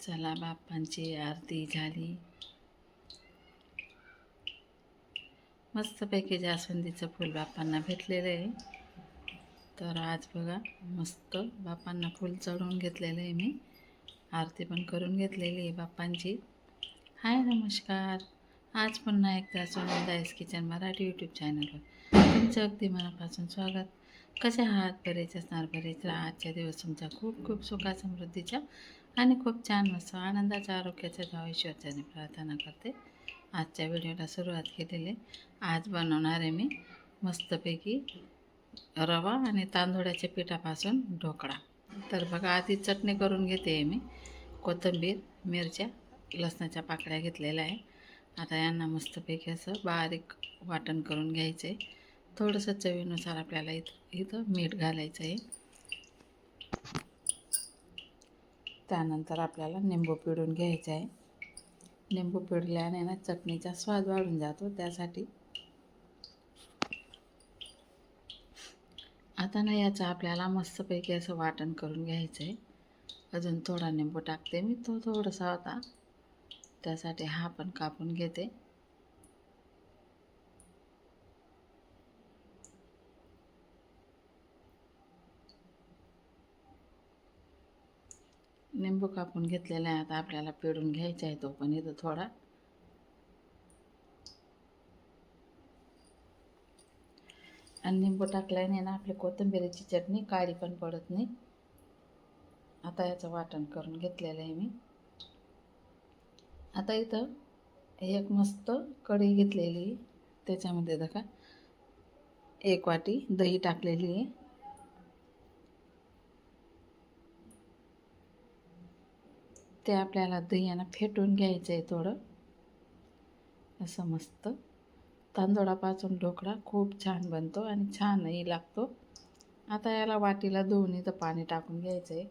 चला बाप्पांची आरती झाली. मस्तपैकी जास्वंदीचं फूल बाप्पांना भेटलेलं आहे. तर आज बघा मस्त बाप्पांना फूल चढवून घेतलेलं आहे मी. आरती पण करून घेतलेली आहे बाप्पांची. हाय नमस्कार. आज पुन्हा एकदा सोनंदाईस किचन मराठी यूट्यूब चॅनलवर तुमचं अगदी मनापासून स्वागत. कसे आहात? बरेच असणार बरेच. आजच्या दिवस तुमच्या खूप खूप सुखा समृद्धीच्या आणि खूप छान मस्त आनंदाचा आरोग्याचं जावं ईश्वरच्याने प्रार्थना करते. आजच्या व्हिडिओला सुरुवात केलेली. आज बनवणार आहे मी मस्तपैकी रवा आणि तांदूळाच्या पिठापासून ढोकळा. तर बघा आधी चटणी करून घेते मी. कोथिंबीर मिरच्या लसणाच्या पाकळ्या घेतलेल्या आहे. आता यांना मस्तपैकी असं बारीक वाटण करून घ्यायचं आहे. थोडंसं चवीनुसार आपल्याला इथं इथं मीठ घालायचं आहे. त्यानंतर आपल्याला निंबू पिळून घ्यायचं आहे. निंबू पिळल्याने ना चटणीचा स्वाद वाढून जातो त्यासाठी. आता ना याचं आपल्याला मस्तपैकी असं वाटण करून घ्यायचं आहे. अजून थोडा निंबू टाकते मी तो थोडासा होता. त्यासाठी हा पण कापून घेते. निंबू कापून घेतलेला आहे. आता आपल्याला पिळून घ्यायचा आहे तो पण इथं थोडा. आणि निंबू टाकल्याने ना आपली कोथिंबिरीची चटणी काळी पण पडत नाही. आता याचं वाटण करून घेतलेलं आहे मी. आता इथं एक मस्त कढई घेतलेली त्याच्यामध्ये बघा एक वाटी दही टाकलेली आहे. ते आपल्याला दह्यानं फेटून घ्यायचं आहे थोडं. असं मस्त. तांदूळापासून ढोकळा खूप छान बनतो आणि छानही लागतो. आता याला वाटीला धुवून इथं पाणी टाकून घ्यायचं आहे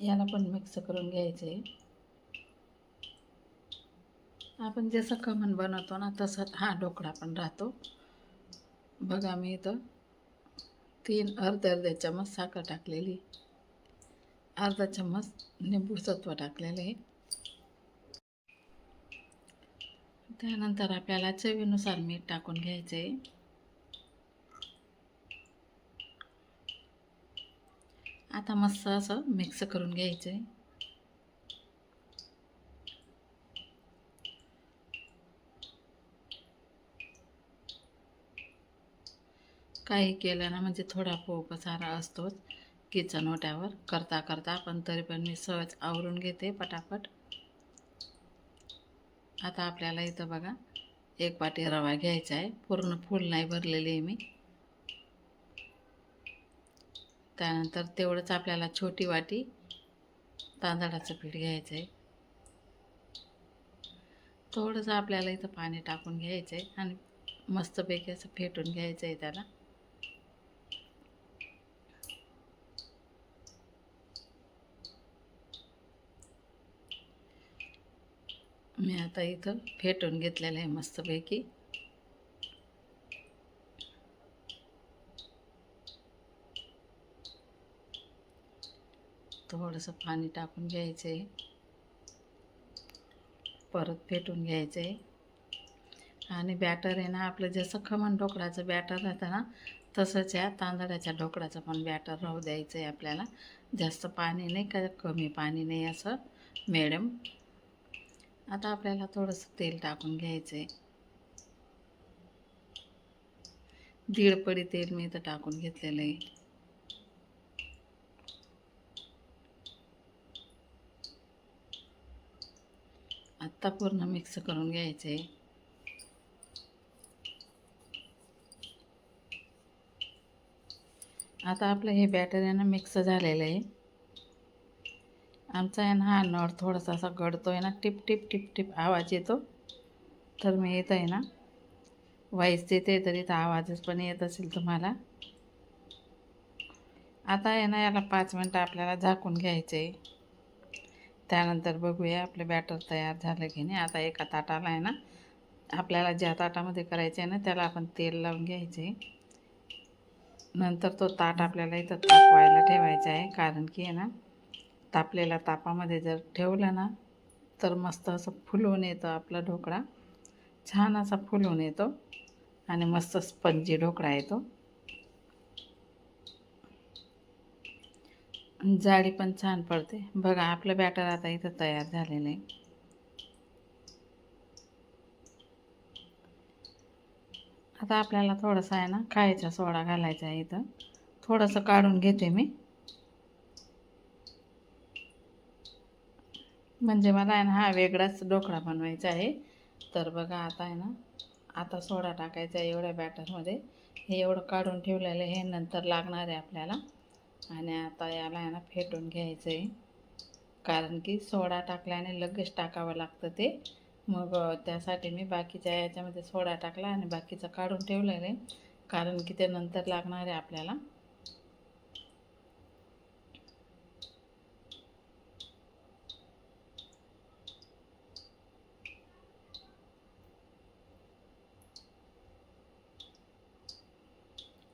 याला पण मिक्स करून घ्यायचं आहे आपण जसं कमन बनवतो ना तसं हा ढोकळा पण राहतो. बघा मी इथं तीन अर्धे अर्धे चम्मच साखर टाकलेली. अर्धा चम्मच निंबू सत्व टाकलेलं आहे. त्यानंतर आपल्याला चवीनुसार मीठ टाकून घ्यायचं आहे आता मस्त असं मिक्स करून घ्यायचं आहे काही केलं ना म्हणजे थोडा पोपसारा असतोच किचन ओट्यावर. करता करता पण तरी पण मी सहज आवरून घेते पटापट. आता आपल्याला इथं बघा एक वाटी रवा घ्यायचा आहे. पूर्ण फूल नाही भरलेली आहे मी. त्यानंतर तेवढंच आपल्याला छोटी वाटी तांदळाचं पीठ घ्यायचं आहे. थोडंसं आपल्याला इथं पाणी टाकून घ्यायचं आहे आणि मस्तपैकी असं फेटून घ्यायचं आहे त्याला. मी आता इथं फेटून घेतलेलं आहे मस्तपैकी. थोडंसं पाणी टाकून घ्यायचं आहे परत फेटून घ्यायचं आहे आणि बॅटर आहे ना आपलं जसं खमण ढोकळाचं बॅटर राहतं ना तसंच या तांदळाच्या ढोकळाचं पण बॅटर राहू द्यायचं आहे आपल्याला. जास्त पाणी नाही का कमी पाणी नाही असं मॅडम आता आपल्याला थोडंसं तेल टाकून घ्यायचं आहे दीड पडी तेल मी इथं टाकून घेतलेलं आहे. आत्ता पूर्ण मिक्स करून घ्यायचं आहे आता आपलं हे बॅटर यांना मिक्स झालेलं आहे. आमचा आहे ना हा नळ थोडासा असा गडतो आहे ना टिप टिप टिप टिप आवाज येतो. तर मी येत आहे ना वाईस देते तरी तर आवाजच पण येत असेल तुम्हाला. आता आहे ना याला पाच मिनटं आपल्याला झाकून घ्यायचं आहे त्यानंतर बघूया आपलं बॅटर तयार झालं की नाही. आता एका ताटाला आहे ना आपल्याला ज्या ताटामध्ये करायचं आहे ना त्याला आपण तेल लावून घ्यायचं आहे नंतर तो ताट आपल्याला इथं तापवायला ठेवायचा आहे कारण की आहे ना तापलेला तापामध्ये जर ठेवलं ना तर मस्त असं फुलून येतं आपला ढोकळा. छान असा फुलून येतो आणि मस्त स्पंजी ढोकळा येतो. जाळी जाडी पण छान पडते. बघा आपलं बॅटर आता इथं तयार झालेलं आहे. आता आपल्याला थोडंसं आहे ना खायचा सोडा घालायचा आहे इथं. थोडंसं काढून घेते मी. म्हणजे मला आहे ना हा वेगळाच ढोकळा बनवायचा आहे. तर बघा आता आहे ना आता सोडा टाकायचा आहे एवढ्या बॅटरमध्ये. हे एवढं काढून ठेवलेलं आहे हे नंतर लागणार आहे आपल्याला. आणि आता याला आहे ना फेटून घ्यायचं आहे. कारण की सोडा टाकल्याने लगेच टाकावं लागतं ते. मग त्यासाठी मी बाकीच्या याच्यामध्ये सोडा टाकला आणि बाकीचं काढून ठेवलेलं आहे. कारण की ते नंतर लागणार आहे आपल्याला.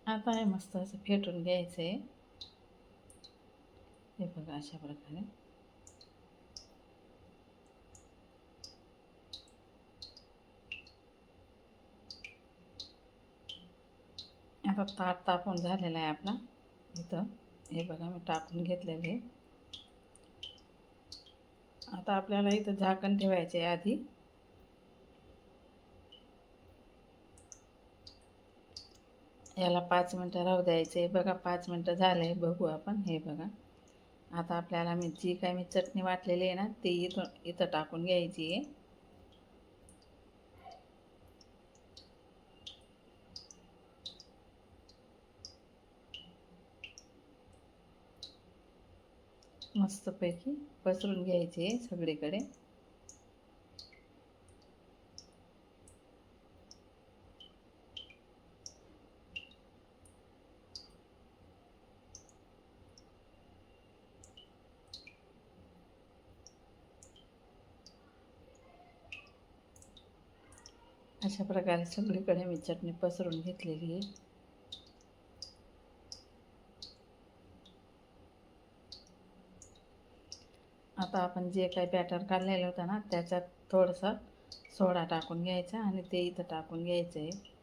आता हे मस्त असं फेटून घ्यायचं आहे हे बघा अशा प्रकारे. आता ताट तापून झालेला आहे आपला. इथं. हे बघा मी टाकून घेतलेले आहे. आता आपल्याला इथं झाकण ठेवायचे आहे आधी. याला पाच मिनटं राहू द्यायचं. आहे बघा पाच मिनटं झालं आहे बघू आपण. हे बघा. आता आपल्याला मी जी काय मी चटणी वाटलेली आहे ना ती इथं इथं टाकून घ्यायची आहे. मस्तपैकी पसरून घ्यायची आहे सगळीकडे. अशा प्रकारे सगळीकडे मी चटणी पसरून घेतलेली आहे. आता आपण जे काही बॅटर काढलेलं होतं ना त्याच्यात थोडंसं सोडा टाकून घ्यायचा आणि ते इथं टाकून घ्यायचं आहे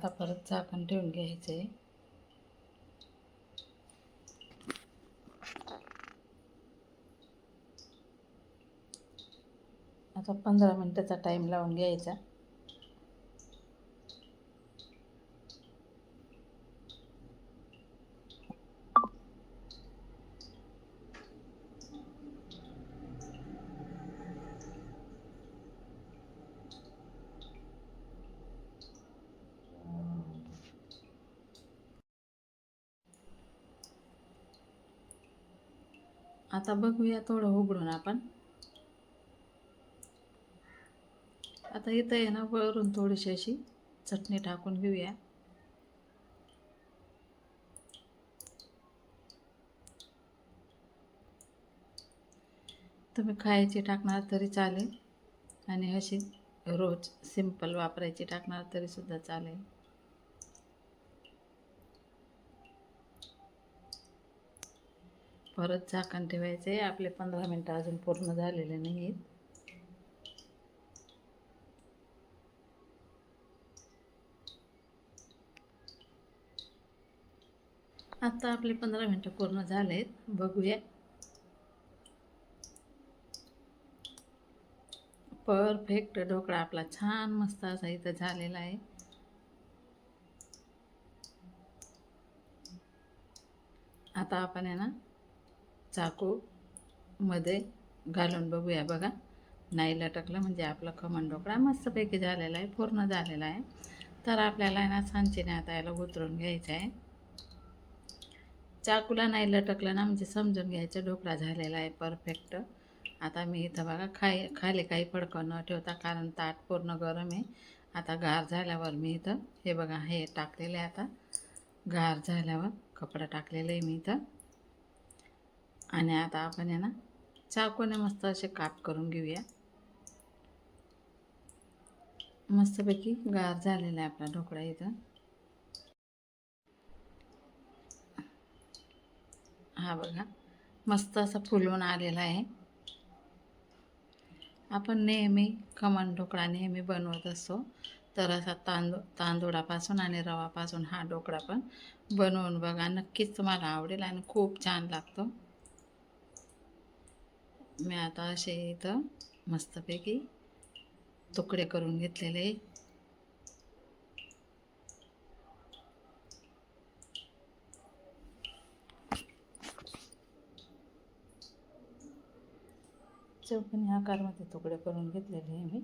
आता परत झाकण ठेवून घ्यायचं आहे आता पंधरा मिनटाचा टाईम लावून घ्यायचा. आता बघूया थोडं उघडून आपण. आता इथं आहे ना वरून थोडीशी अशी चटणी टाकून घेऊया. तुम्ही खायची टाकणार तरी चालेल आणि अशी रोज सिंपल वापरायची टाकणार तरी सुद्धा चालेल. परत झाकण ठेवायचे आपले पंधरा मिनटं अजून पूर्ण झालेले नाहीत आता आपले पंधरा मिनटं पूर्ण झालेत. बघूया. परफेक्ट ढोकळा आपला छान मस्त असा इथं झालेला आहे. आता आपण आहे ना चाकूमध्ये घालून बघूया बघा. नाही लटकलं म्हणजे आपला खमण ढोकळा मस्तपैकी झालेला आहे पूर्ण झालेला आहे. तर आपल्याला ना सांचीने आता याला उतरून घ्यायचं आहे. चाकूला नाही लटकलं ना म्हणजे समजून घ्यायचं ढोकळा झालेला आहे परफेक्ट. आता मी इथं बघा खाय खाली काही फडकं न ठेवता कारण ताट पूर्ण गरम आहे. आता गार झाल्यावर मी इथं हे बघा हे टाकलेलं आहे आता. गार झाल्यावर कपडा टाकलेलं आहे मी इथं. आणि आता आपण आहे ना चाकूने मस्त असे काप करून घेऊया. मस्तपैकी गार झालेला आहे आपला ढोकळा इथं. हा बघा मस्त असा फुलून आलेला आहे. आपण नेहमी खमण ढोकळा नेहमी बनवत असतो. तर असा तांदूळ तांदूळापासून आणि रवापासून हा ढोकळा पण बनवून बघा. नक्कीच तुम्हाला आवडेल आणि खूप छान लागतो. मी आता असे इथं मस्तपैकी तुकडे करून घेतलेले. चौकनी आकारमध्ये तुकडे करून घेतलेले आहे मी.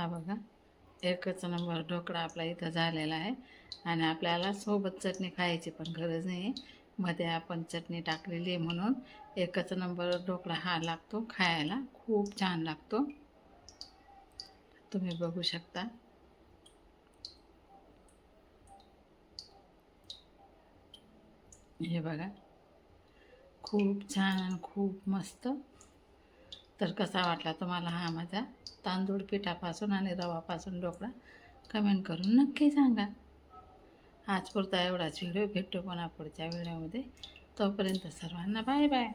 हा बघा एकच नंबर ढोकळा आपला इथं झालेला आहे. आणि आपल्याला सोबत चटणी खायची पण गरज नाही. आहे मध्ये आपण चटणी टाकलेली आहे म्हणून एकच नंबर ढोकळा हा लागतो खायला. खूप छान लागतो. तुम्ही बघू शकता. हे बघा खूप छान आणि खूप मस्त तर कसा वाटला तुम्हाला हा माझा तांदूळ पिठापासून आणि रवापासून ढोकळा? कमेंट करून नक्की सांगा. आज पुरता एवढाच व्हिडिओ भेटतो पुन्हा पुढच्या व्हिडिओमध्ये. तोपर्यंत सर्वांना बाय बाय.